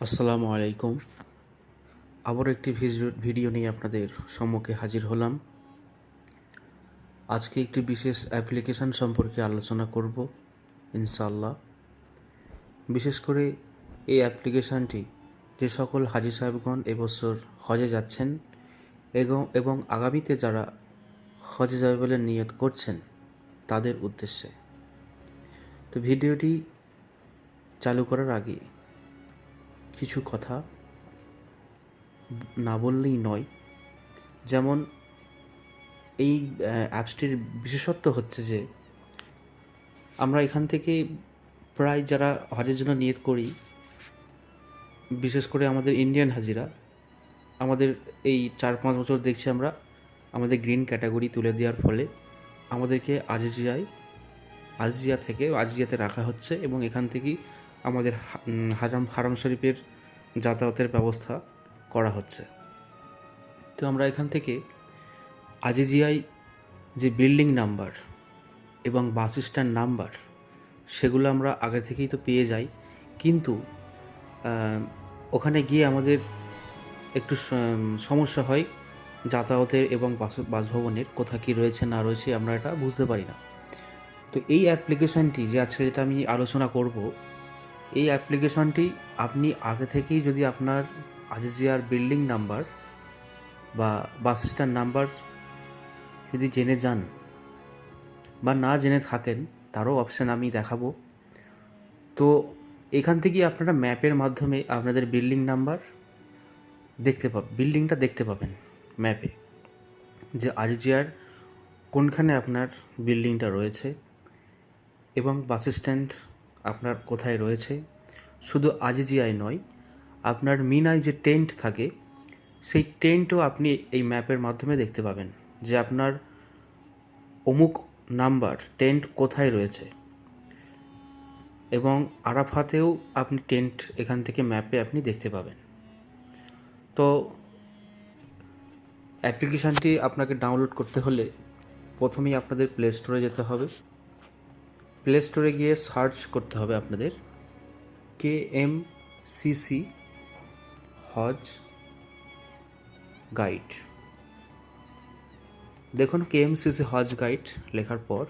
আসসালামু আলাইকুম। আবার একটি ভিডিও- নিয়ে আপনাদের সম্মুখে হাজির হলাম। আজকে একটি বিশেষ অ্যাপ্লিকেশন সম্পর্কে আলোচনা করব, ইনশাআল্লাহ। বিশেষ করে এই অ্যাপ্লিকেশনটি যে সকল হাজি সাহেবগণ এবছর হজে যাচ্ছেন এবং এবং আগামীতে যারা হজে যাবে বলে নিয়ত করছেন, তাদের উদ্দেশ্যে। তো ভিডিওটি চালু করার আগে কিছু কথা না বললেই নয়। যেমন এই অ্যাপসটির বিশেষত্ব হচ্ছে যে, আমরা এখান থেকে প্রায় যারা হজের জন্য নিয়ত করি, বিশেষ করে আমাদের ইন্ডিয়ান হাজিরা, আমাদের এই চার পাঁচ বছর দেখছি আমরা, আমাদের গ্রিন ক্যাটাগরি তুলে দেওয়ার ফলে আমাদেরকে আজিজিয়ায়, আজিজিয়া থেকে আজিজিয়াতে রাখা হচ্ছে এবং এখান থেকেই আমাদের হারাম হারাম শরীফের যাতায়াতের ব্যবস্থা করা হচ্ছে। তো আমরা এখান থেকে আজিজিয়ায় যে বিল্ডিং নাম্বার এবং বাস স্ট্যান্ড নাম্বার, সেগুলো আমরা আগে থেকেই তো পেয়ে যাই। কিন্তু ওখানে গিয়ে আমাদের একটু সমস্যা হয় যাতায়াতের এবং বাস- বাসভবনের কোথা কী রয়েছে, না রয়েছে, আমরা এটা বুঝতে পারি না। তো এই অ্যাপ্লিকেশানটি যে আজকে যেটা আমি আলোচনা করব এই অ্যাপ্লিকেশনটি আপনি আগে থেকেই যদি আপনার আজিজিয়ার বিল্ডিং নাম্বার বা বাস স্ট্যান্ড নাম্বার যদি জেনে যান বা না জেনে থাকেন, তারও অপশান আমি দেখাবো। তো এখান থেকে আপনারা ম্যাপের মাধ্যমে আপনাদের বিল্ডিং নাম্বার দেখতে পাবেন বিল্ডিংটা দেখতে পাবেন ম্যাপে যে আজিজিয়ার কোনখানে আপনার বিল্ডিংটা রয়েছে এবং বাস স্ট্যান্ড আপনার কোথায় রয়েছে? শুধু আজিজিআই নয়, আপনার মিনায় যে টেন্ট থাকে, সেই টেন্টও আপনি এই ম্যাপের মাধ্যমে দেখতে পাবেন যে আপনার অমুক নাম্বার টেন্ট কোথায় রয়েছে। এবং আরাফাতেও আপনি টেন্ট এখান থেকে ম্যাপে আপনি দেখতে পাবেন। তো অ্যাপ্লিকেশানটি আপনাকে ডাউনলোড করতে হলে প্রথমেই আপনাদের প্লে স্টোরে যেতে হবে। প্লে স্টোরে গিয়ে সার্চ করতে হবে আপনাদের। কে এম সিসি হজ গাইড দেখুন কে এম সিসি হজ গাইড লেখার পর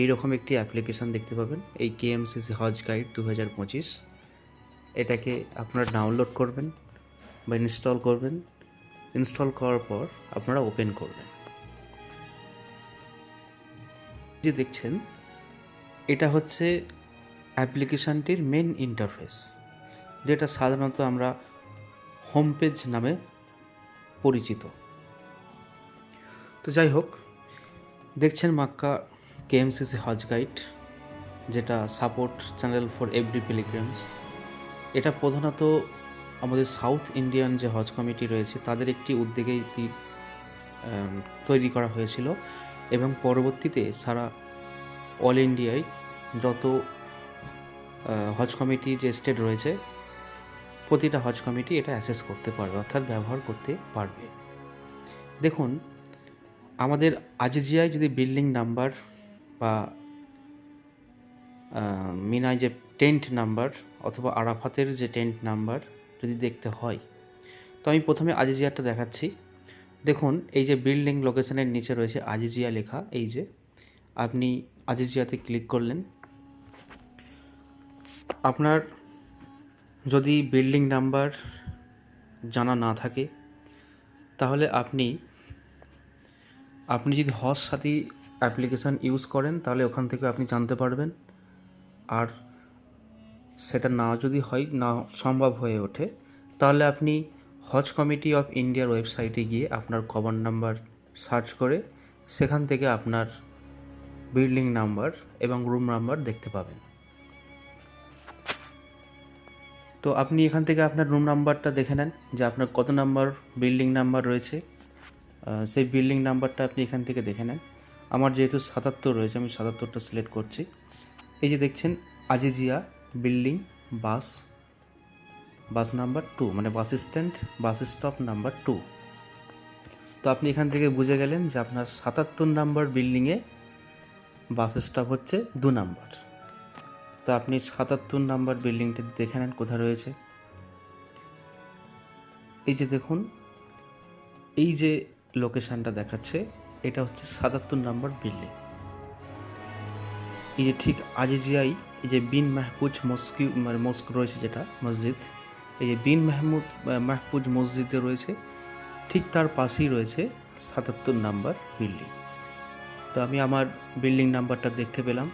এই রকম একটি অ্যাপ্লিকেশান দেখতে পাবেন। এই কে এম সিসি হজ গাইড দু হাজার পঁচিশ। এটাকে আপনারা ডাউনলোড করবেন বা ইনস্টল করবেন। ইনস্টল করার পর আপনারা ওপেন করবেন। যে দেখছেন এটা হচ্ছে অ্যাপ্লিকেশানটির মেন ইন্টারফেস যেটা সাধারণত আমরা হোম পেজ নামে পরিচিত। তো যাই হোক, দেখছেন মাক্কা কেএমসিসি হজ গাইড যেটা support channel for every pilgrims এটা প্রধানত আমাদের সাউথ ইন্ডিয়ান যে হজ কমিটি রয়েছে, তাদের একটি উদ্যোগে তৈরি করা হয়েছিল এবং পরবর্তীতে সারা অল ইন্ডিয়ায় যত হজ কমিটি যে স্টেট রয়েছে, প্রতিটা হজ কমিটি এটা অ্যাসেস করতে পারবে, অর্থাৎ ব্যবহার করতে পারবে। দেখুন, আমাদের আজিজিয়ায় যদি বিল্ডিং নাম্বার বা মিনায় যে টেন্ট নাম্বার অথবা আরাফাতের যে টেন্ট নাম্বার যদি দেখতে হয়, তো আমি প্রথমে আজিজিয়াটা দেখাচ্ছি। দেখুন, এই যে বিল্ডিং লোকেশনের নিচে রয়েছে আজিজিয়া লেখা, এই যে। আপনি আজিজিয়াতে ক্লিক করলেন। আপনার যদি বিল্ডিং নাম্বার জানা না থাকে, তাহলে আপনি আপনি যদি হজ সাথী অ্যাপ্লিকেশান ইউজ করেন, তাহলে ওখান থেকে আপনি জানতে পারবেন। আর সেটা না যদি হয়, না সম্ভব হয়ে ওঠে, তাহলে আপনি হজ কমিটি অফ ইন্ডিয়ার ওয়েবসাইটে গিয়ে আপনার কভার নাম্বার সার্চ করে সেখান থেকে আপনার বিল্ডিং নাম্বার এবং রুম নাম্বার দেখতে পাবেন। তো আপনি এখান থেকে আপনার রুম নাম্বারটা দেখে নেন যে আপনার কত নাম্বার বিল্ডিং নাম্বার রয়েছে। সেই বিল্ডিং নাম্বারটা আপনি এখান থেকে দেখে নেন। আমার যেহেতু সাতাত্তর রয়েছে, আমি সাতাত্তরটা সিলেক্ট করছি। এই যে দেখছেন, Aziziyah building, bus bus number two মানে bus stand, bus stop number two. তো আপনি এখান থেকে বুঝে গেলেন যে আপনার সাতাত্তর নাম্বার বিল্ডিংয়ে বাস স্টপ হচ্ছে দু নাম্বার। তো আপনি সাতাত্তর নাম্বার বিল্ডিংটি দেখে নেন কোথায় রয়েছে। এই যে দেখুন, এই যে লোকেশানটা দেখাচ্ছে, এটা হচ্ছে সাতাত্তর নাম্বার বিল্ডিং। এই যে ঠিক আজিজিয়াই এই যে বিন মাহফুজ মস্কি মানে মস্ক রয়েছে যেটা, মসজিদ, এই যে বিন মাহমুদ মাহফুজ মসজিদে রয়েছে, ঠিক তার পাশেই রয়েছে সাতাত্তর নাম্বার বিল্ডিং। তো আমি আমার বিল্ডিং নাম্বারটা দেখতে পেলাম।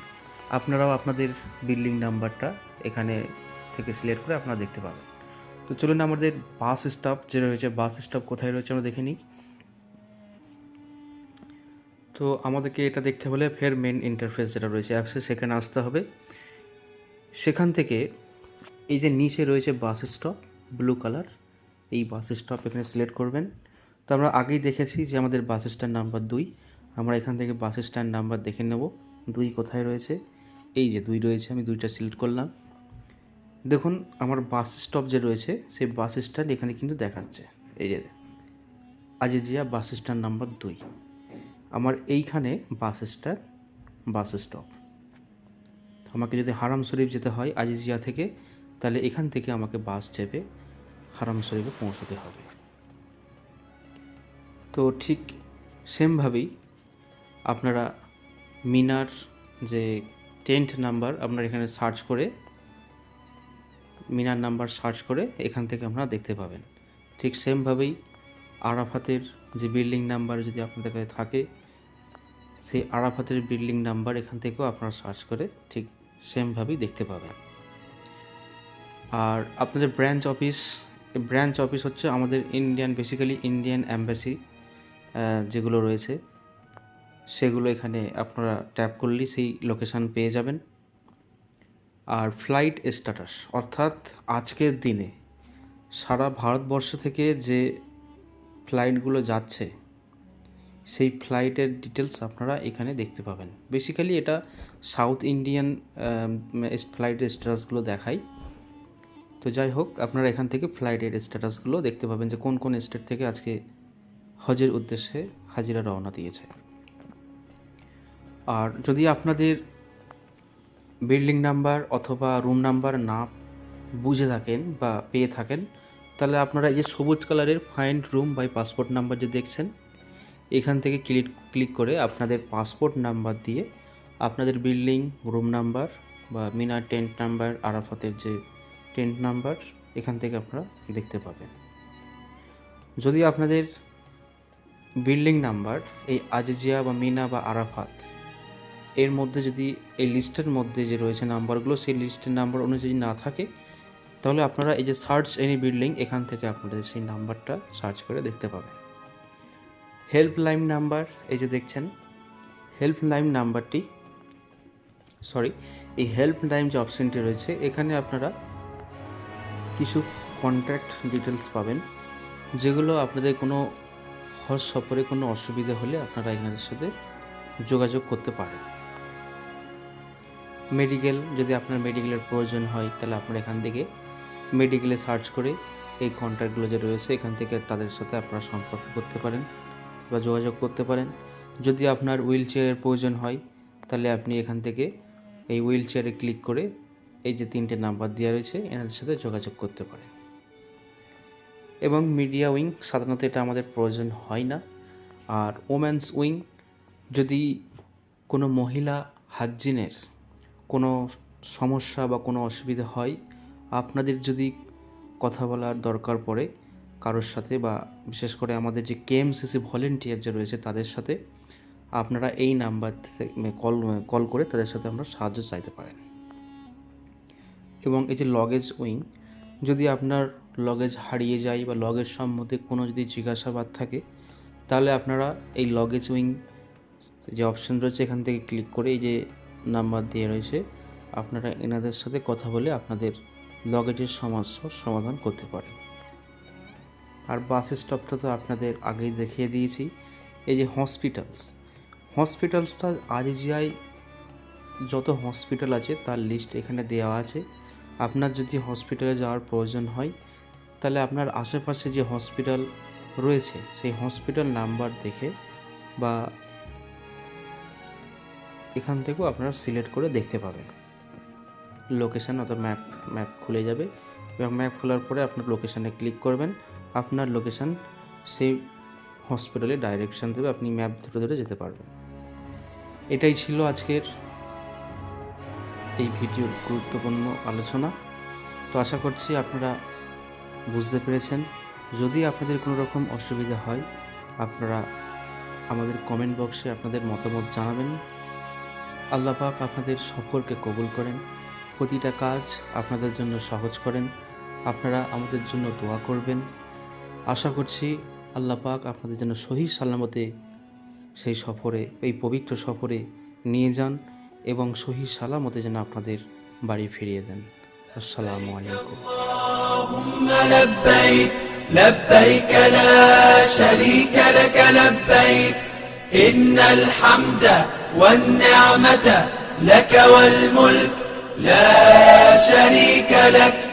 আপনারাও আপনাদের বিল্ডিং নাম্বারটা এখানে থেকে সিলেক্ট করে আপনারা দেখতে পাবেন। তো চলুন আমাদের বাস স্টপ যে রয়েছে বাস স্টপ কোথায় রয়েছে আমরা দেখে নিই। তো আমাদেরকে এটা দেখতে হলে ফের মেন ইন্টারফেস যেটা রয়েছে অ্যাপসে সেখানে আসতে হবে। সেখান থেকে এই যে নিচে রয়েছে বাস স্টপ ব্লু কালার এই বাস স্টপ এখানে সিলেক্ট করবেন। তো আমরা আগেই দেখেছি যে আমাদের বাস স্ট্যান্ড নাম্বার দুই। আমরা এখান থেকে বাস স্ট্যান্ড নাম্বার দেখে নেব, দুই কোথায় রয়েছে। এই যে দুই রয়েছে, আমি দুইটা সিলেক্ট করলাম। দেখুন, আমার বাস স্টপ যে রয়েছে, সেই বাস স্ট্যান্ড এখানে কিন্তু দেখাচ্ছে। এই যে আজিজিয়া বাস স্ট্যান্ড নাম্বার দুই। আমার এইখানে বাস স্ট্যান্ড, বাস স্টপ। আমাকে যদি হারাম শরীফ যেতে হয় আজিজিয়া থেকে, তাহলে এখান থেকে আমাকে বাস চেপে হারাম শরীফে পৌঁছতে হবে। তো ঠিক সেমভাবেই আপনারা মিনার যে টেন্ট নাম্বার আপনারা এখানে সার্চ করে, মিনার নাম্বার সার্চ করে এখান থেকে আপনারা দেখতে পাবেন। ঠিক সেমভাবেই আরাফাতের যে বিল্ডিং নাম্বার যদি আপনাদের কাছে থাকে, সেই আরাফাতের বিল্ডিং নাম্বার এখান থেকেও আপনারা সার্চ করে ঠিক সেমভাবেই দেখতে পাবেন। আর আপনাদের ব্রাঞ্চ অফিস ব্রাঞ্চ অফিস হচ্ছে আমাদের ইন্ডিয়ান, বেসিক্যালি ইন্ডিয়ান অ্যাম্বাসি যেগুলো রয়েছে। সেগুলো এখানে আপনারা ট্যাপ করলেই সেই লোকেশান পেয়ে যাবেন। আর ফ্লাইট স্ট্যাটাস অর্থাৎ আজকের দিনে সারা ভারতবর্ষ থেকে যে ফ্লাইটগুলো যাচ্ছে, সেই ফ্লাইটের ডিটেলস আপনারা এখানে দেখতে পাবেন। বেসিক্যালি এটা সাউথ ইন্ডিয়ান ফ্লাইটের স্ট্যাটাসগুলো দেখায়। তো যাই হোক, আপনারা এখান থেকে ফ্লাইটের স্ট্যাটাসগুলো দেখতে পাবেন যে কোন কোন স্টেট থেকে আজকে হজের উদ্দেশ্যে হাজিরা রওনা দিয়েছে। আর যদি আপনাদের বিল্ডিং নাম্বার অথবা রুম নাম্বার না বুঝে থাকেন বা পেয়ে থাকেন, তাহলে আপনারা এই যে সবুজ কালারের find room by passport number যে দেখছেন, এখান থেকে ক্লিক ক্লিক করে আপনাদের পাসপোর্ট নাম্বার দিয়ে আপনাদের বিল্ডিং রুম নাম্বার বা মিনার টেন্ট নাম্বার আরাফাতের যে টেন্ট নাম্বার এখান থেকে আপনারা দেখতে পাবেন। যদি আপনাদের বিল্ডিং নাম্বার এই আজিজিয়া বা মিনা বা আরাফাত এর মধ্যে যদি এই লিস্টের মধ্যে যে রয়েছে নাম্বারগুলো, সেই লিস্টের নাম্বার অনুযায়ী না থাকে, তাহলে আপনারা এই যে সার্চ এনি বিল্ডিং, এখান থেকে আপনাদের সেই নাম্বারটা সার্চ করে দেখতে পাবেন। হেল্পলাইন নাম্বার, এই যে দেখছেন, হেল্পলাইন নাম্বারটি, সরি, এই হেল্পলাইন যে অপশানটি রয়েছে, এখানে আপনারা কিছু কন্ট্যাক্ট ডিটেলস পাবেন, যেগুলো আপনাদের কোনো হজ সফরে কোনো অসুবিধা হলে আপনারা এনাদের সাথে যোগাযোগ করতে পারেন। মেডিকেল যদি আপনার মেডিকেলের প্রয়োজন হয়, তাহলে আপনারা এখান থেকে মেডিকেলে সার্চ করে এই কন্ট্যাক্টগুলো যে রয়েছে, এখান থেকে তাদের সাথে আপনারা সম্পর্ক করতে পারেন বা যোগাযোগ করতে পারেন। যদি আপনার হুইল চেয়ারের প্রয়োজন হয়, তাহলে আপনি এখান থেকে এই হুইল চেয়ারে ক্লিক করে এই যে তিনটে নাম্বার দেওয়া রয়েছে, এনাদের সাথে যোগাযোগ করতে পারেন। এবং মিডিয়া উইং সাধারণত এটা আমাদের প্রয়োজন হয় না। আর ওমেন্স উইং যদি কোনো মহিলা হাজিনের কোনো সমস্যা বা কোনো অসুবিধা হয়, আপনাদের যদি কথা বলার দরকার পড়ে কারোর সাথে বা বিশেষ করে আমাদের যে কেএমসিসি ভলেন্টিয়ার যে রয়েছে তাদের সাথে, আপনারা এই নাম্বার থেকে কল কল করে তাদের সাথে আমরা সাহায্য চাইতে পারেন। এবং এই যে লগেজ উইং যদি আপনার লগেজ হারিয়ে যায় বা লগেজ সম্বন্ধে কোনো যদি জিজ্ঞাসাবাদ থাকে, তাহলে আপনারা এই লগেজ উইং যে অপশন রয়েছে এখান থেকে ক্লিক করে এই যে নাম্বার দিয়ে রয়েছে। আপনারা এনাদের সাথে কথা বলে আপনাদের লগেজের সমস্যার সমাধান করতে পারেন। আর বাস স্টপটা তো আপনাদের আগেই দেখিয়ে দিয়েছি। এই যে হসপিটালস হসপিটালসটা আজিজিআই যত হসপিটাল আছে তার লিস্ট এখানে দেওয়া আছে। আপনার যদি হসপিটালে যাওয়ার প্রয়োজন হয়, তাহলে আপনার আশেপাশে যে হসপিটাল রয়েছে, সেই হসপিটাল নাম্বার দেখে বা এখান থেকেও আপনারা সিলেক্ট করে দেখতে পাবেন। লোকেশান অথবা ম্যাপ ম্যাপ খুলে যাবে এবং ম্যাপ খোলার পরে আপনার লোকেশানে ক্লিক করবেন। আপনার লোকেশান সেই হসপিটালে ডাইরেকশান দেবে, আপনি ম্যাপ ধরে ধরে যেতে পারবেন। এটাই ছিল আজকের এই ভিডিওর গুরুত্বপূর্ণ আলোচনা। তো আশা করছি আপনারা বুঝতে পেরেছেন। যদি আপনাদের কোনো রকম অসুবিধা হয়, আপনারা আমাদের কমেন্ট বক্সে আপনাদের মতামত জানাবেন। আল্লাহ পাক আপনাদের সকলকে কবুল করেন প্রতিটা কাজ আপনাদের জন্য সহজ করেন আপনারা আমাদের জন্য দোয়া করবেন আশা করছি আল্লাহ পাক আপনাদের জন্য সহি সালামতে সেই সফরে এই পবিত্র সফরে নিয়ে যান এবং সহি সালামতে যেন আপনাদের বাড়ি ফিরিয়ে দেন আসসালামু আলাইকুম اللهم لبيك لبيك لا شريك لك لبيك إن الحمد والنعمة لك والملك لا شريك لك.